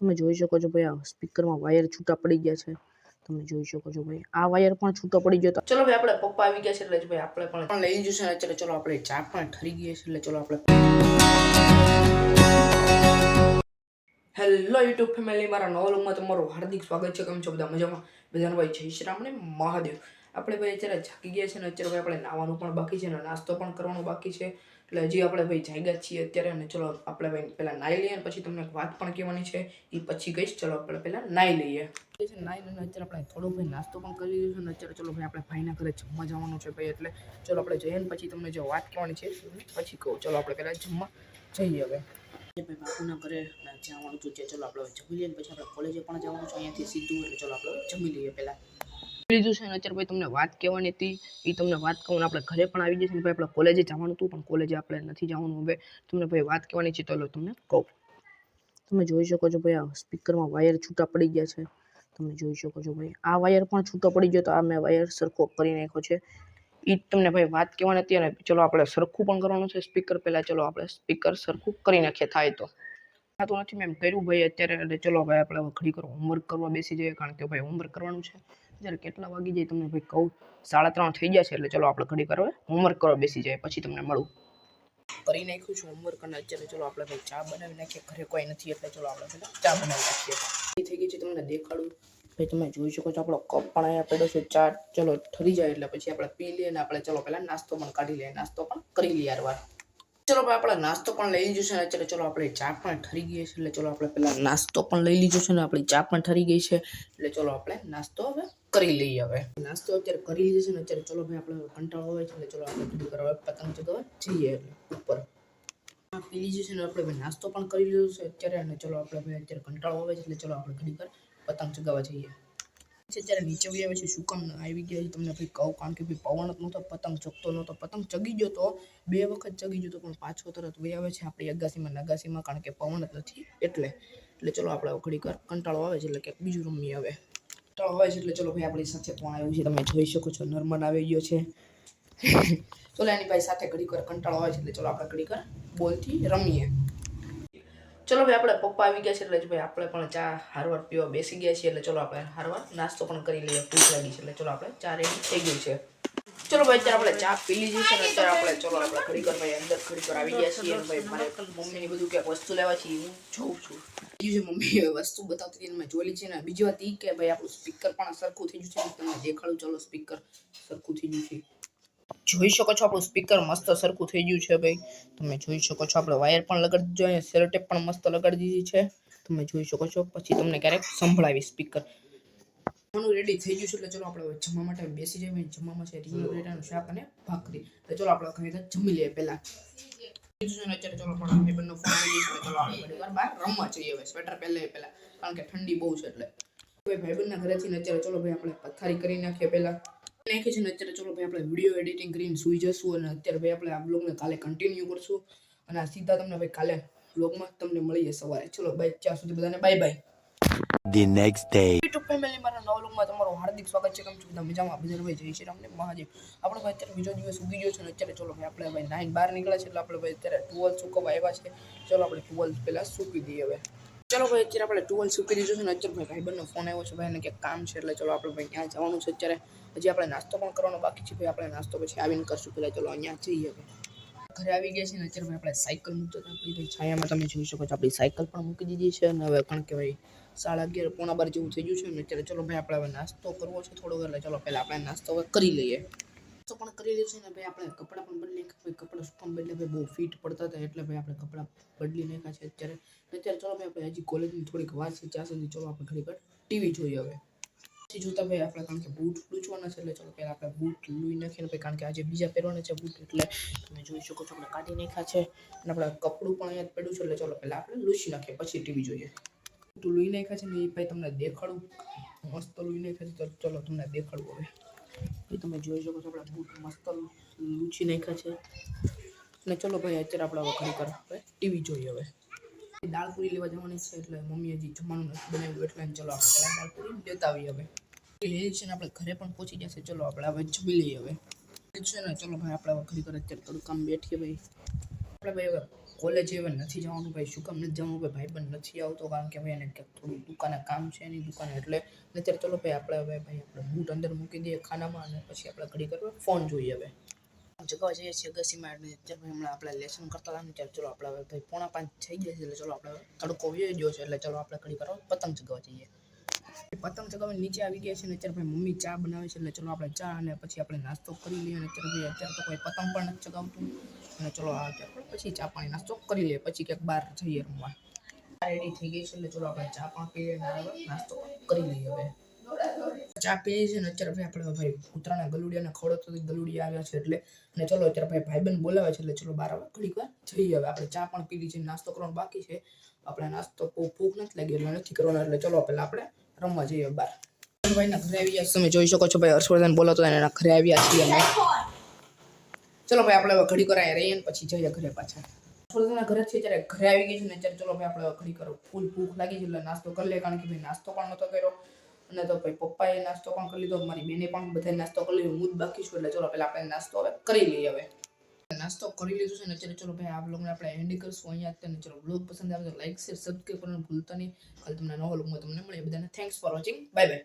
તમે જોઈ શકો છો ભાઈ આ સ્પીકરમાં વાયર છૂટા પડી ગયા છે. તમે જોઈ શકો છો ભાઈ આ વાયર પણ છૂટો પડી ગયો ચલો ભાઈ આપણે પપ્પા આવી ગયા છે એટલે ભાઈ આપણે પણ લઈ જશે ને અત્યારે ચલો આપણે ચા પણ ઠરી ગઈ છે એટલે ચલો આપણે હેલો યુટ્યુબ ફેમિલી મારા નવલમાં તમારું હાર્દિક સ્વાગત છે. કેમ છો બધા? મજામાં? બધાને ભાઈ જય શ્રી રામ ને મહાદેવ. આપણે ભાઈ અત્યારે જાગી ગયા છે ને અત્યારે ભાઈ આપણે નાવાનું પણ બાકી છે ને નાસ્તો પણ કરવાનો બાકી છે. એટલે હજી આપણે ભાઈ જાગ્યા છીએ અત્યારે અને ચલો આપણે ભાઈ પહેલાં નાહી લઈએ અને પછી તમને એક વાત પણ કહેવાની છે. એ પછી કહીશ. ચલો આપણે પહેલાં નાહી લઈએ. નાહી લઈને અત્યારે આપણે થોડો ભાઈ નાસ્તો પણ કરી લીધો છે ને અત્યારે ચલો ભાઈ આપણે ભાઈના ઘરે જમવા જવાનું છે ભાઈ એટલે ચલો આપણે જઈએ ને પછી તમને જે વાત કહેવાની છે પછી કહું. ચલો આપણે પહેલાં જમવા જઈએ હવે. ભાઈ બાપુના ઘરે જવાનું છે ચલો આપણે જમી લઈએ પછી આપણે કોલેજે પણ જવાનું છે અહીંયાથી સીધું એટલે ચલો આપણે જમી લઈએ પહેલાં. લીધું છે અને અત્યારે ભાઈ તમને વાત કહેવાની હતી. એ તમને વાત કહું આપણે ઘરે પણ આવી જશે ભાઈ, આપણે કોલેજે જવાનું હતું, પણ કોલેજે આપણે નથી જવાનું. હવે તમને ભાઈ વાત કહેવાની છે તો તમને કહું. તમે જોઈ શકો છો ભાઈ, આ સ્પીકરમાં વાયર છૂટા પડી ગયા છે. તમે જોઈ શકો છો ભાઈ, આ વાયર પણ છૂટો પડી ગયો તો આ મેં વાયર સરખો કરી નાખ્યો છે. એ તમને ભાઈ વાત કહેવાની હતી અને ચલો આપણે સરખું પણ કરવાનું છે સ્પીકર પહેલાં. ચલો આપણે સ્પીકર સરખું કરી નાખીએ થાય તો. થતું નથી મેં કર્યું ભાઈ, અત્યારે ચલો ભાઈ, આપણે ઘડી કરો હોમવર્ક કરવા બેસી જઈએ, કારણ કે ભાઈ હોમવર્ક કરવાનું છે. જ્યારે કેટલા વાગી જાય તમને ભાઈ કહું? સાડા ત્રણ થઈ ગયા છે, એટલે ચલો આપણે ઘડી કરો હોમવર્ક કરો બેસી જાય, પછી તમને મળું. કરી નાખ્યું છે હોમવર્ક અને અત્યારે ચલો આપણે ભાઈ ચા બનાવી નાખીએ, ઘરે કોઈ નથી, એટલે ચલો આપણે પહેલાં ચા બનાવી નાખીએ. એ થઈ ગઈ છે તમને દેખાડું. ભાઈ તમે જોઈ શકો છો, આપણો કપ પણ અહીંયા પડ્યો છે, ચા ચલો ઠરી જાય એટલે પછી આપણે પી લઈએ અને આપણે ચલો પહેલાં નાસ્તો પણ કાઢી લઈએ, નાસ્તો પણ કરી લઈએ યાર ચલો ભાઈ આપણે નાસ્તો પણ લઈ લીધો છે અત્યારે ચલો આપણે ચા પણ ઠરી ગઈ છે, એટલે ચલો આપણે પહેલાં નાસ્તો પણ લઈ લીધો છે ને આપણી ચા પણ ઠરી ગઈ છે, એટલે ચલો આપણે નાસ્તો હવે કરી લઈએ હવે. નાસ્તો અત્યારે કરી લીધો છે ને અત્યારે ચલો ભાઈ આપણે કંટાળો આવે છે એટલે ચલો આપણે થોડી વાર પતંગ ચગાવવા જઈએ ઉપર. આ પી લીધું છે ને આપણે ભાઈ નાસ્તો પણ કરી લીધો છે અત્યારે અને ચલો આપણે ભાઈ અત્યારે કંટાળો આવે છે એટલે ચલો આપણે ઘડી વાર પતંગ ચગાવવા જઈએ. અત્યારે નીચે આવે છે શું કામ આવી ગયા છે તમને ભાઈ કહું કારણ કે ભાઈ પવન જ નહોતો, પતંગ ચગતો નહોતો. પતંગ ચગી ગયો તો બે વખત ચગી ગયો તો પણ પાછો તરત વહી આવે છે આપણી અગાસીમાં નગાસીમાં કારણ કે પવન જ નથી એટલે. એટલે ચલો આપણે ઘડીક વાર કંટાળો આવે છે એટલે કે બીજું રમીએ હવે. કંટાળો હોય છે એટલે ચલો ભાઈ, આપણી સાથે કોણ આવ્યું છે તમે જોઈ શકો છો. નર્મન આવી ગયો છે. ચલો, એની ભાઈ સાથે ઘડીક વાર કંટાળો આવે છે એટલે ચલો આપણે ઘડીક વાર બોલથી રમીએ. ચલો ભાઈ, આપણે પપ્પા આવી ગયા છે એટલે ભાઈ, આપણે પણ ચા હારવાર પીવા બેસી ગયા છીએ એટલે ચલો આપણે હારવાર નાસ્તો પણ કરી લઈએ. ભૂખ લાગી છે એટલે ચલો આપણે ચા રેડી થઈ ગયું છે. ચલો ભાઈ અત્યારે આપણે ચા પી લીધી છે અત્યારે આપણે ચલો આપણે ઘડીક ભાઈ અંદર ઘડીક આવી ગયા છીએ. અને ભાઈ મારે મમ્મીની બધું ક્યાંક વસ્તુ લેવા છે હું જોઉં છું. બીજું છે મમ્મી વસ્તુ બતાવતી હતી મેં જોઈ છે ને બીજી વાત એ કે ભાઈ આપણું સ્પીકર પણ સરખું થઈ ગયું છે. તમને દેખાડું ચલો સ્પીકર સરખું થઈ ગયું છે. જોઈ શકો છો આપણું સ્પીકર મસ્ત સરખું થઈ ગયું છે ભાઈ. તમે જોઈ શકો છો આપણે વાયર પણ લગાડી દીધો સેલોટેપ પણ મસ્ત લગાડી દીધી છે. તમે જોઈ શકો છો પછી તમને ક્યારેક સંભળાવી સ્પીકર જમવાનું રેડી થઈ ગયું છે એટલે ચલો આપણે હવે જમવા માટે બેસી જઈએ જમવામાં છે રીંગણ બટેટાનું શાક અને ભાખરી. તો ચલો આપણે ખરેખર જમી લઈએ પહેલા. અત્યારે ચલો પણ ભાઈ બંને ફોન આવી ગયો ચલો આપણે બહાર રમવા જઈએ હવે સ્વેટર પહેલે પહેલા કારણ કે ઠંડી બહુ છે એટલે. ભાઈ ભાઈબંધના ઘરેથી અત્યારે ચલો ભાઈ આપણે પથારી કરી નાખીએ પહેલા. નાખી છે ને અત્યારે ચલો ભાઈ આપણે વીડિયો એડિટિંગ કરીને સુઈ જશું અને અત્યારે ભાઈ આપણે આ બ્લોગને કાલે કન્ટિન્યુ કરશું. અને આ સીધા તમને ભાઈ કાલે બ્લોગમાં તમને મળીએ સવારે. ચલો બાય ત્યાં સુધી બધાને bye bye the next day. YouTube family મારા નવા લોકમાં તમારું હાર્દિક સ્વાગત છે. કેમ છો? બધા મજામાં બધા ભાઈ. જય શ્રી રામ ને મહાદેવ. આપણે ભાઈ અત્યારે બીજો દિવસ ઉગી ગયો છે ને અત્યારે ચલો ભાઈ આપણે ભાઈ નાઈન બહાર નીકળ્યા છે એટલે આપણે ભાઈ અત્યારે ટુવેલ સુકવા આવ્યા છે. ચલો આપણે ટુવેલ પહેલાં સૂકી દઈએ હવે. ચલો ભાઈ, અત્યારે આપણે ટુવેલ સૂકી દીધું છે ને અત્યારે ભાઈ ભાઈબંધનો ફોન આવ્યો છે. ભાઈને ક્યાંક કામ છે એટલે ચલો આપણે ભાઈ ત્યાં જવાનું છે અત્યારે. હજી આપણે નાસ્તો પણ કરવાનો બાકી છે. ભાઈ આપણે નાસ્તો પછી આવીને કરશું. પહેલાં ચલો અહીંયા જઈએ હવે. ઘરે આવી ગયા છે ને, અત્યારે આપણે સાયકલ મૂકતા હતા. ભાઈ છાયામાં તમે જોઈ શકો છો, આપણી સાયકલ પણ મૂકી દીધી છે અને હવે કારણ કે ભાઈ સાડા અગિયાર, પોણા બાર જેવું થઈ ગયું છે ને, અત્યારે ચલો ભાઈ આપણે હવે નાસ્તો કરવો છે થોડો એટલે ચલો પહેલાં આપણે નાસ્તો કરી લઈએ. નાસ્તો પણ કરી લઈએ છે ને, ભાઈ આપણે કપડાં પણ બદલી ભાઈ કપડાં સુકામ બદલે? ભાઈ બહુ ફિટ પડતા હતા, એટલે ભાઈ આપણે કપડાં બદલી નાખ્યા છે અત્યારે. અત્યારે ચલો ભાઈ આપણે હજી કોલેજની થોડીક વાત છે, ત્યાં સુધી ચલો આપણે ઘડી ટીવી જોઈએ હવે. પછી જોતા ભાઈ આપણે કારણ કે બૂટ લૂંચવાના છે, એટલે ચલો પહેલાં આપણે બૂટ લૂઈ નાખીને ભાઈ કારણ કે આજે બીજા પહેરવાના છે બૂટ, એટલે તમે જોઈ શકો છો આપણે કાઢી નાખ્યા છે અને આપણે કપડું પણ અહીંયા પડ્યું છે, એટલે ચલો પહેલાં આપણે લૂછી નાખીએ, પછી ટીવી જોઈએ. બૂટ લૂઈ નાખ્યા છે ને એ ભાઈ તમને દેખાડું. મસ્ત લૂઈ નાખ્યા છે, તો ચલો તમને દેખાડું હવે. એ તમે જોઈ શકો છો આપણે બૂટ મસ્ત લૂછી નાખ્યા છે. અને ચલો ભાઈ અત્યારે આપણે હવે હવે ટીવી જોઈએ હવે. દાળ પૂરી લેવા જવાની છે એટલે મમ્મી હજી જમવાનું નથી બનાવ્યું એટલે ચલો આપણે પહેલાં દાળ પૂરી લેતા આવીએ હવે. લેલી છે ને આપણે ઘરે પણ પહોંચી જશે ચલો આપણે હવે જમી લઈએ હવે. છે ને, ચલો ભાઈ આપણે ઘડી કરે અત્યારે થોડું કામ બેઠીએ ભાઈ. આપણે ભાઈ હવે કોલેજ હવે નથી જવાનું ભાઈ. શું કામ નથી જવાનું? ભાઈ ભાઈ પણ નથી આવતો કારણ કે ભાઈ એને થોડું દુકાને કામ છે એની દુકાને એટલે. અત્યારે ચલો ભાઈ આપણે હવે ભાઈ આપણે બૂટ અંદર મૂકી દઈએ ખાનામાં અને પછી આપણે ઘડી કરવા ફોન જોઈએ હવે. જગવા જઈએ છીએ અગાસીમાં એટલે હમણાં આપણે લેસન કરતા હતા ને ત્યારે ચલો આપણે હવે ભાઈ પોણા પાંચ થઈ ગયા છે એટલે ચલો આપણે તડકો વયો ગયો છે એટલે ચલો આપણે કડી કરો પતંગ ચગાવવા જઈએ. પતંગ ચગાવવા નીચે આવી ગયા છે ને અત્યારે ભાઈ મમ્મી ચા બનાવે છે એટલે ચલો આપણે ચા અને પછી આપણે નાસ્તો કરી લઈએ અને અત્યારે ભાઈ અત્યારે તો કોઈ પતંગ પણ નથી ચગાવતું. અને ચલો આ પછી ચા પાણી નાસ્તો કરી લઈએ, પછી ક્યાંક બહાર જઈએ રમવા. રેડી થઈ ગઈ છે એટલે ચલો આપણે ચા પણ અને નાસ્તો કરી લઈએ હવે. ચા પીએ છે ને, અત્યારે ભાઈ આપણે ભાઈ કૂતરાના ગલુડિયાના ખવડાવતો ગલુડિયા આવ્યા છે એટલે. અને ચલો અત્યારે ભાઈ ભાઈબંધ બોલાવે છે એટલે ચલો બાર હવે ઘડીક વાર જઈએ હવે. આપણે ચા પણ પીધી છે, નાસ્તો કરવાનો બાકી છે. આપણે નાસ્તો ભૂખ નથી લાગી, એટલે નથી કરવાનો. એટલે ચલો પહેલાં આપણે રમવા જઈએ બહાર ભાઈના ઘરે આવી ગયા તમે જોઈ શકો છો ભાઈ હર્ષવર્ધન બોલાતો એના ઘરે આવ્યા છીએ અમે. ચલો ભાઈ આપણે ઘડી કરાય રહીએ ને પછી જઈએ ઘરે પાછા. હર્ષવર્ધનના ઘરે છે ત્યારે ઘરે આવી ગઈ છે ને અત્યારે ચલો ભાઈ આપણે ઘડી કરો ફૂલ ભૂખ લાગી છે એટલે નાસ્તો કરી લે કારણ કે ભાઈ નાસ્તો પણ નહોતો કર્યો. અને તો ભાઈ પપ્પાએ નાસ્તો પણ કરી લીધો, મારી બેને પણ બધાએ નાસ્તો કરી લીધો, હું જ બાકી છું, એટલે ચલો પહેલા આપણે નાસ્તો હવે કરી લઈએ હવે. નાસ્તો કરી લીધું છે ને અત્યારે ચલો ભાઈ આ બ્લોગને આપણે એન્ડ કરશું અહીંયા અત્યારે ચલો બ્લોગ પસંદ આવે તો લાઈક શેર સબસ્ક્રાઈબ કરવાનું ભૂલતા નહીં. કાલે તમને નવો બ્લોગમાં તમને મળીએ. બધાને thanks for watching bye bye